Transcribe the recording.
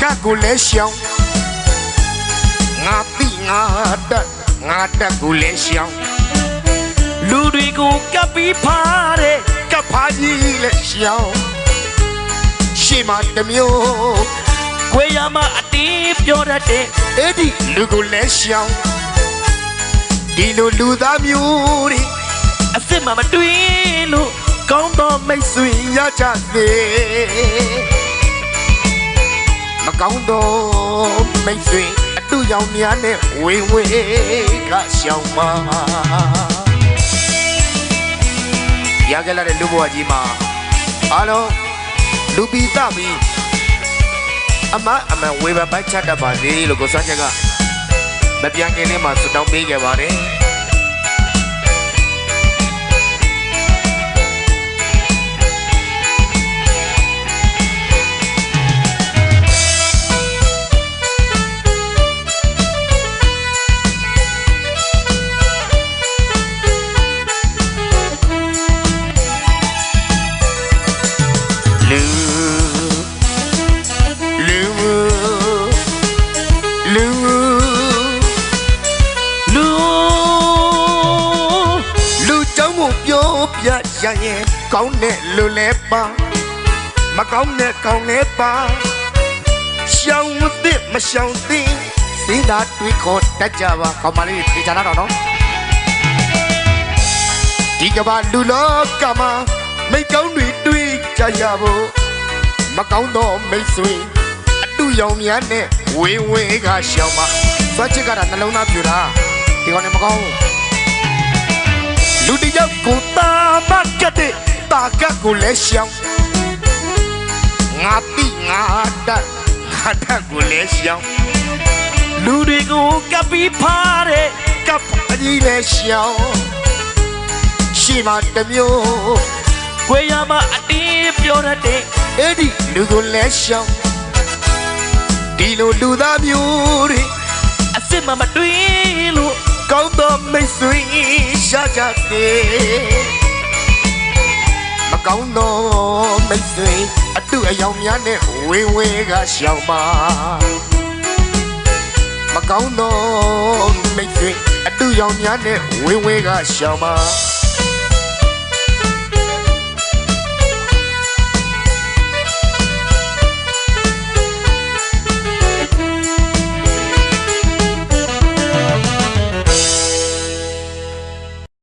ကကိုလည်းရှောင်းငါတိငါတက်ငါတက်ကိုလည်းရှောင်းလူတွေကိုကပ်ပြီးဖားတဲ့ကပ်ဖားကြီးလည်းရှောင်းရှေ့မှာတစ်မျိုးခွေရမအတီးပြောတတ်တဲ့အဲ့ဒီလူကိုလည်းရှောင်းဒီလိုလူသားမျိုးတွေအစ်စ်မှမတွေးလို့ကောင်းသောမိတ်ဆွေရကြစေမ ကောင်းတော့မိတ်ဆွေအတူရောင်များနဲ့ဝေဝေကရှောင်းပါရခဲ့လာတဲ့လူဘဝကြီးမှာအားလုံးလူပီတမီအမအမန်ဝေဘပိုက်ချတတ်ပါစေလို့ကိုစန်းချက်ကမပြန်ခင်လေးမှာဆုတောင်းပေးခဲ့ပါတယ် ပြောပြရရင်ကောင်းတဲ့လူလဲပါမကောင်းတဲ့ကောင်းလဲပါရှောင်းမသိမရှောင်းသိစိတ်ဓာတ်တွေခေါ်တတ်ကြပါကောင်းပါလေဒီချာတော့နော်ဒီကဘာလူလောကမှာမိတ်ကောင်းတွေတွေ့ကြရဖို့မကောင်းတော့မိတ်ဆွေအတူရောင်များနဲ့ဝေဝေကရှောင်းပါသွားချစ်ကတာနှလုံးသားပြူတာဒီကောင်နဲ့မကောင်းဘူး တဲ့တာကကိုလည်းရှောင်းငါတိငါတတ်ငါတတ်ကိုလည်းရှောင်းလူတွေကိုကပ်ပြီးဖားတဲ့ကပ်အကြီးလည်းရှောင်းရှိမှတစ်မျိုးခွေရမအတီးပြောတတ်တဲ့အဲ့ဒီလူကိုလည်းရှောင်းဒီလိုလူသားမျိုးတွေအစ်စ်မှမတွေးလို့ကောင်းသောမိတ်ဆွေရှာကြတယ်မ ကောင်းသောမိတ်ဆွေအတူအယောင်များနဲ့ဝေဝေကရှောင်းပါမကောင်းသောမိတ်ဆွေအတူရောင်များနဲ့ဝေဝေကရှောင်းပါ